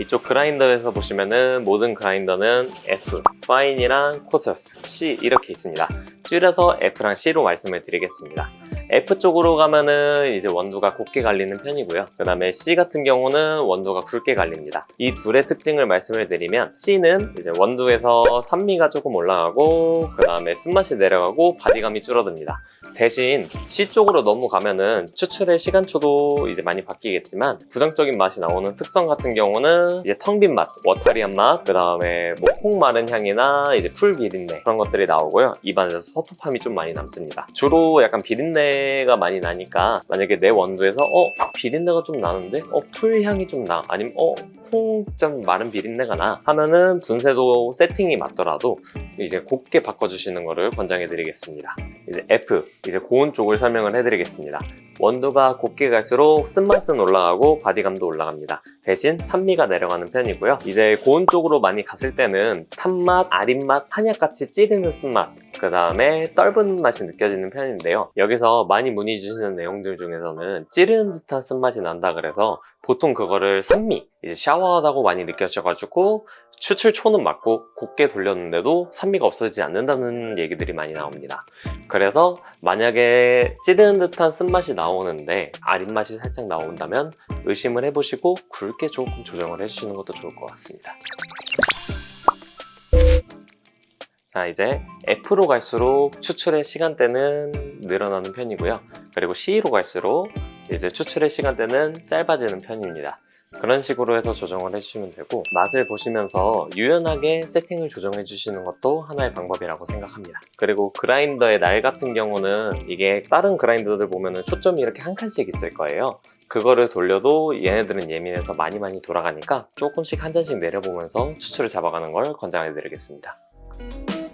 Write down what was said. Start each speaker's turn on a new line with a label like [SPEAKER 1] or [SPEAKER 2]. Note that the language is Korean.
[SPEAKER 1] 이쪽 그라인더에서 보시면은 모든 그라인더는 F, 파인이랑 코저스, C 이렇게 있습니다. 줄여서 F랑 C로 말씀을 드리겠습니다. F 쪽으로 가면은 이제 원두가 곱게 갈리는 편이고요. 그 다음에 C 같은 경우는 원두가 굵게 갈립니다. 이 둘의 특징을 말씀을 드리면 C는 이제 원두에서 산미가 조금 올라가고 그 다음에 쓴맛이 내려가고 바디감이 줄어듭니다. 대신 C 쪽으로 넘어가면은 추출의 시간초도 이제 많이 바뀌겠지만 부정적인 맛이 나오는 특성 같은 경우는 이제 텅 빈 맛, 워터리한 맛, 그 다음에 뭐콩 마른 향이나 이제 풀 비린내 그런 것들이 나오고요. 입안에서 서투함이 좀 많이 남습니다. 주로 약간 비린내 가 많이 나니까 만약에 내 원두에서 어 비린내가 좀 나는데 어 풀 향이 좀 나, 아니면 어 콩좀 마른 비린내가 나 하면은 분쇄도 세팅이 맞더라도 이제 곱게 바꿔주시는 거를 권장해 드리겠습니다. 이제 F, 이제 고온 쪽을 설명을 해 드리겠습니다. 원두가 곱게 갈수록 쓴맛은 올라가고 바디감도 올라갑니다. 대신 산미가 내려가는 편이고요. 이제 고온 쪽으로 많이 갔을 때는 탄맛, 아린맛, 한약같이 찌르는 쓴맛, 그 다음에 떫은 맛이 느껴지는 편인데요. 여기서 많이 문의 주시는 내용들 중에서는 찌르는 듯한 쓴맛이 난다 그래서 보통 그거를 산미, 이제 샤워하다고 많이 느껴져가지고 추출초는 맞고 곱게 돌렸는데도 산미가 없어지지 않는다는 얘기들이 많이 나옵니다. 그래서 만약에 찌르는 듯한 쓴맛이 나오는데 아린 맛이 살짝 나온다면 의심을 해보시고 굵게 조금 조정을 해주시는 것도 좋을 것 같습니다. 자 이제 F로 갈수록 추출의 시간대는 늘어나는 편이고요. 그리고 C로 갈수록 이제 추출의 시간대는 짧아지는 편입니다. 그런 식으로 해서 조정을 해주시면 되고 맛을 보시면서 유연하게 세팅을 조정해 주시는 것도 하나의 방법이라고 생각합니다. 그리고 그라인더의 날 같은 경우는 이게 다른 그라인더들 보면은 초점이 이렇게 한 칸씩 있을 거예요. 그거를 돌려도 얘네들은 예민해서 많이 많이 돌아가니까 조금씩 한 잔씩 내려보면서 추출을 잡아가는 걸 권장해 드리겠습니다. you